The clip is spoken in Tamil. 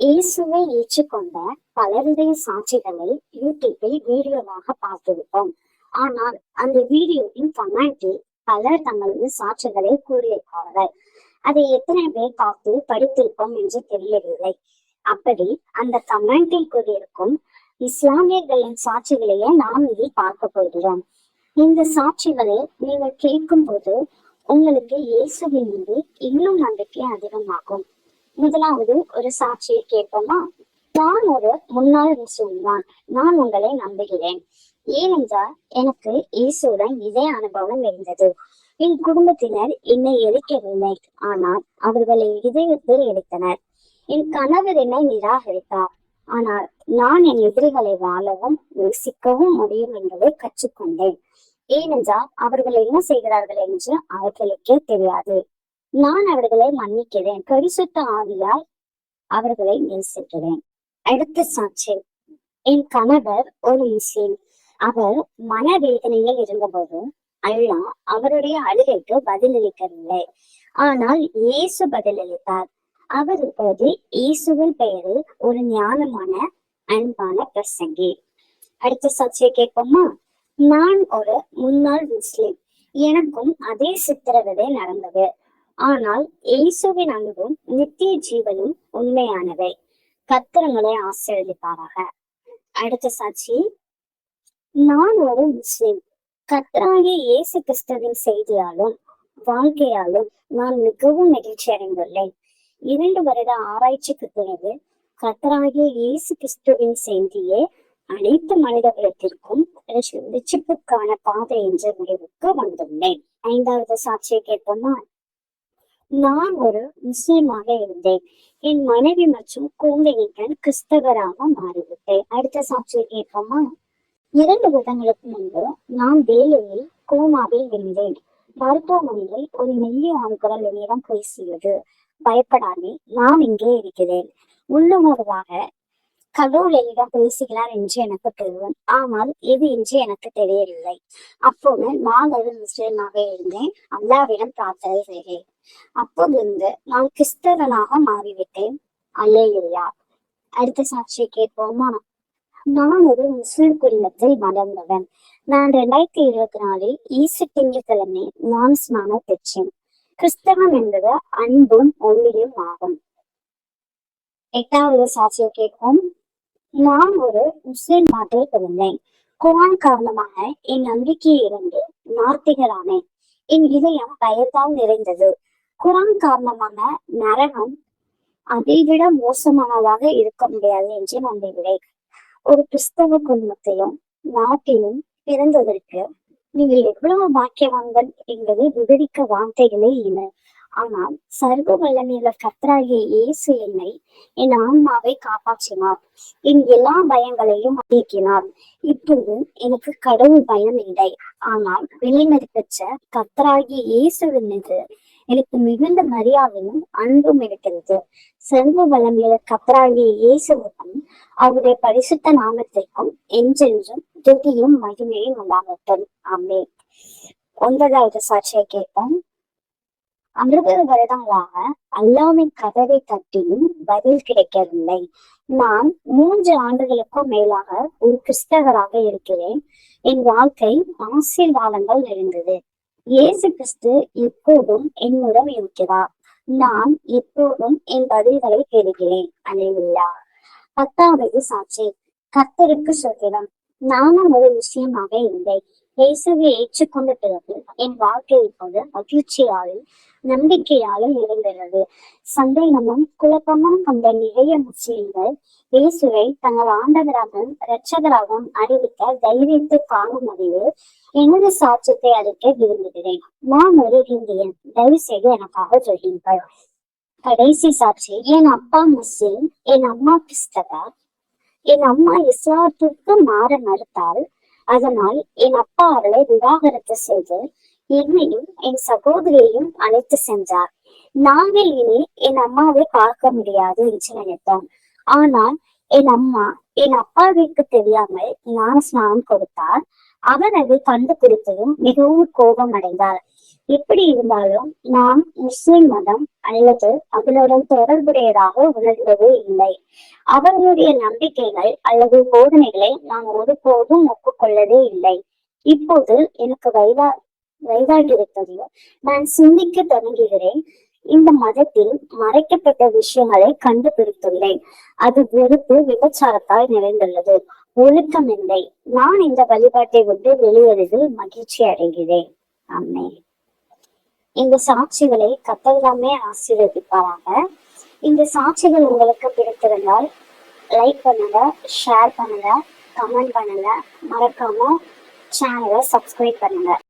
இயேசுவை ஏற்றுக்கொண்ட பலருடைய சாட்சிகளை யூடியூப்பில் வீடியோவாக பார்த்திருப்போம் ஆனால் அந்த வீடியோவின் கமெண்டில் பலர் தங்களது சாட்சிகளை கூறியிருப்பார்கள் அதை எத்தனை பேர் பார்த்து படித்திருப்போம் என்று தெரியவில்லை. அப்படி அந்த கமெண்டில் கூறியிருக்கும் இஸ்லாமியர்களின் சாட்சிகளையே நாம் இதில் பார்க்க போகிறோம். இந்த சாட்சிகளை நீங்கள் கேட்கும் போது உங்களுக்கு இயேசுவின் மீது இன்னும் நம்பிக்கை அதிகமாகும். முதலாவது ஒரு சாட்சியை கேட்போமா நான் ஒரு முன்னாள் முஸ்லிம் நான் உங்களை நம்புகிறேன். ஏனென்றால் எனக்கு இயேசுடன் இதே அனுபவம் இருந்தது. என் குடும்பத்தினர் என்னை எரிக்கவில்லை. ஆனால் அவர்களை இதயத்தில் எடுத்தனர். என் கணவர் என்னை நிராகரித்தார். ஆனால் நான் என் எதிரிகளை வாழவும் யோசிக்கவும் முடியும் என்பதை கற்றுக்கொண்டேன். ஏனென்றால் அவர்கள் என்ன செய்கிறார்கள் என்று அவர்களுக்கே தெரியாது. நான் அவர்களை மன்னிக்கிறேன். பரிசுத்த ஆவியால் அவர்களை நேசிக்கிறேன். அடுத்த சாட்சி. என் கணவர் ஒரு முஸ்லீம். அவர் மனவேதனையில் இருந்தபோது அல்லா அவருடைய அழுகைக்கு பதிலளிக்கவில்லை. ஆனால் இயேசு பதிலளித்தார். அவர் இப்போது இயேசுவின் பெயரில் ஒரு ஞானமான அன்பான பிரசங்கி. அடுத்த சாட்சியை கேட்போமா? நான் ஒரு முன்னாள் முஸ்லிம். எனக்கும் அதே சித்திரவதை நடந்தது. ஆனால் இயேசுவின் அன்பும் நித்திய ஜீவனும் உண்மையானவை. கத்திரங்களை ஆசீர்வதிப்பாராக. அடுத்த சாட்சி. நான் ஒரு முஸ்லிம். கர்த்தராகிய இயேசு கிறிஸ்துவின் செய்தியாலும் வாழ்க்கையாலும் நான் மிகவும் மகிழ்ச்சி அடைந்துள்ளேன். இரண்டு வருட ஆராய்ச்சிக்கு பிறகு கர்த்தராகிய இயேசு கிறிஸ்துவின் செய்தியே அனைத்து மனிதர்களுக்கும் ரிச்சிப்புக்கான பாதை என்ற முடிவுக்கு வந்துள்ளேன். ஐந்தாவது சாட்சியை கேட்போமா? நான் ஒரு முஸ்லீமாக இருந்தேன். என் மனைவி மற்றும் குழந்தைகளுடன் கிறிஸ்தவராக மாறிவிட்டேன். அடுத்த சாட்சியை கேட்போமா? இரண்டு வருடங்களுக்கு முன்பு நான் வேலையில் கோமாவில் இருந்தேன். மருத்துவமனையில் ஒரு மெல்லிய ஆண்குரல் என்னிடம் பேசியது. பயப்படாதே நான் இங்கே இருக்கிறேன். உள்ளுணர்வாக கடவுள் என்னிடம் பேசுகிறார் என்று எனக்கு தெரியும். ஆனால் எது என்று எனக்கு தெரியவில்லை. அப்போது நான் ஒரு முஸ்லீமாக இருந்தேன். அல்லாவிடம் பிரார்த்தனை செய்கிறேன் அப்போதிருந்து நான் கிறிஸ்தவனாக மாறிவிட்டேன். அல்லையா அடுத்த சாட்சியை கேட்போமா? நான் ஒரு முஸ்லிம் குடும்பத்தில் வளர்ந்தவன். நான் ரெண்டாயிரத்தி இருபத்தி நாலில் ஈசு திங்கட்கிழமை நான் ஸ்நானம் பெற்றேன். கிறிஸ்தவம் என்பது அன்பும் ஒளியும் ஆகும். எட்டாவது சாட்சியை கேட்போம். நான் ஒரு முஸ்லிம் நாட்டில் பிறந்தேன். குரான் காரணமாக என் நம்பிக்கையை இருந்து நார்த்திகரானேன் என் இதயம் பயத்தால் நிறைந்தது. குரான் காரணமாக நரகம் அதைவிட மோசமானதாக இருக்க முடியாது என்று நம்புகிறேன். ஒரு கிறிஸ்தவ குடும்பத்தையும் நாட்டிலும் பிறந்ததற்கு நீங்கள் எவ்வளவு பாக்கியவான்கள் என்பதை விவரிக்க வார்த்தைகளே இல்லை. ஆனால் சர்வ வல்லமையுள்ள கத்தராகிய இயேசு என்னை என் ஆன்மாவை காப்பாற்றினார். என் எல்லா பயங்களையும் நீக்கினார். இப்போது எனக்கு கடவுள் பயம் இல்லை. ஆனால் விலைமதிப்பற்ற கத்தராகிய இயேசுவின் மீது எனக்கு மிகுந்த மரியாதையும் அன்பும் இருக்கிறது செல்வ வளம் கர்த்தராகிய இயேசுவுக்கும் அவருடைய பரிசுத்த நாமத்திற்கும் என்றென்றும் துதியும் மகிமையும் உண்டாகட்டும். ஆமே ஒன்பதாவது சாட்சியை கேட்போம். அறுபது வருடங்களாக அல்லாவின் கதவை தட்டியும் பதில் கிடைக்கவில்லை. நான் மூன்று ஆண்டுகளுக்கும் மேலாக ஒரு கிறிஸ்தவராக இருக்கிறேன். என் வாழ்க்கை ஆசீர்வாதங்கள் இருந்தது இயேசு கிறிஸ்து எப்போதும் என்னுடன் இருக்கிறார். நான் எப்போதும் என் பதில்களை பெறுகிறேன் அலைவில்லா பத்தாவது சாட்சி. கர்த்தருக்கு சொல்கிறோம் நானும் ஒரு விஷயமாக இல்லை. இயேசுவை ஏற்றுக்கொண்ட பிறகு என் வாழ்க்கை இப்போது மகிழ்ச்சியாலும் நம்பிக்கையாலும் இருந்தது சந்தேகமும் குழப்பமும் கொண்ட நிறைய முஸ்லிம்கள் இயேசுவை தங்கள் ஆண்டவராகவும் இரட்சகராகவும் அறிவிக்க தைரியத்தை காணும் அறிவு எனது சாட்சியத்தை அளிக்க விரும்புகிறேன். நான் ஒரு இந்தியன். தயவு செய்து எனக்காக சொல்லுங்கள். கடைசி சாட்சி. என் அப்பா முஸ்லிம் என் அம்மா கிறிஸ்தவர். என் அம்மா இஸ்லாத்திற்கு மாற மறுத்தால் அதனால் என் அப்பா அவளை விவாகரத்து செய்து என்னையும் என் சகோதரியையும் அழைத்து சென்றார். நாங்கள் இனி என் அம்மாவை பார்க்க முடியாது என்று நினைத்தோம். ஆனால் என் அம்மா என் அப்பாவிற்கு தெரியாமல் ஞான ஸ்நானம் கொடுத்தார் அவர் அதை கண்டுபிடித்ததும் மிகவும் கோபம் அடைந்தார். எப்படி இருந்தாலும் நான் முஸ்லிம் மதம் அல்லது அதனுடன் தொடர்புடையதாக உணர்வதே இல்லை. அவர்களுடைய நம்பிக்கைகள் அல்லது போதனைகளை நான் ஒருபோதும் ஒப்புக்கொள்ளவே இல்லை. இப்போது எனக்கு வயதா வயதாகிவிட்டதையோ நான் சிந்திக்க தொடங்குகிறேன். இந்த மதத்தில் மறைக்கப்பட்ட விஷயங்களை கண்டுபிடித்துள்ளேன். அது வெறுப்பு விபச்சாரத்தால் நிறைந்துள்ளது. ஒழுக்கமில்லை. நான் இந்த வழிபாட்டை விட்டு வெளியேறுவதில் மகிழ்ச்சி அடைகிறேன். அம்மே இந்த சாட்சிகளை கத்தல்லாமே ஆசீர்வதிப்பாராக. இந்த சாட்சிகள் உங்களுக்கு பிடித்திருந்தால் லைக் பண்ணுங்க ஷேர் பண்ணுங்க கமெண்ட் பண்ணுங்க. மறக்காம சேனலை சப்ஸ்கிரைப் பண்ணுங்க.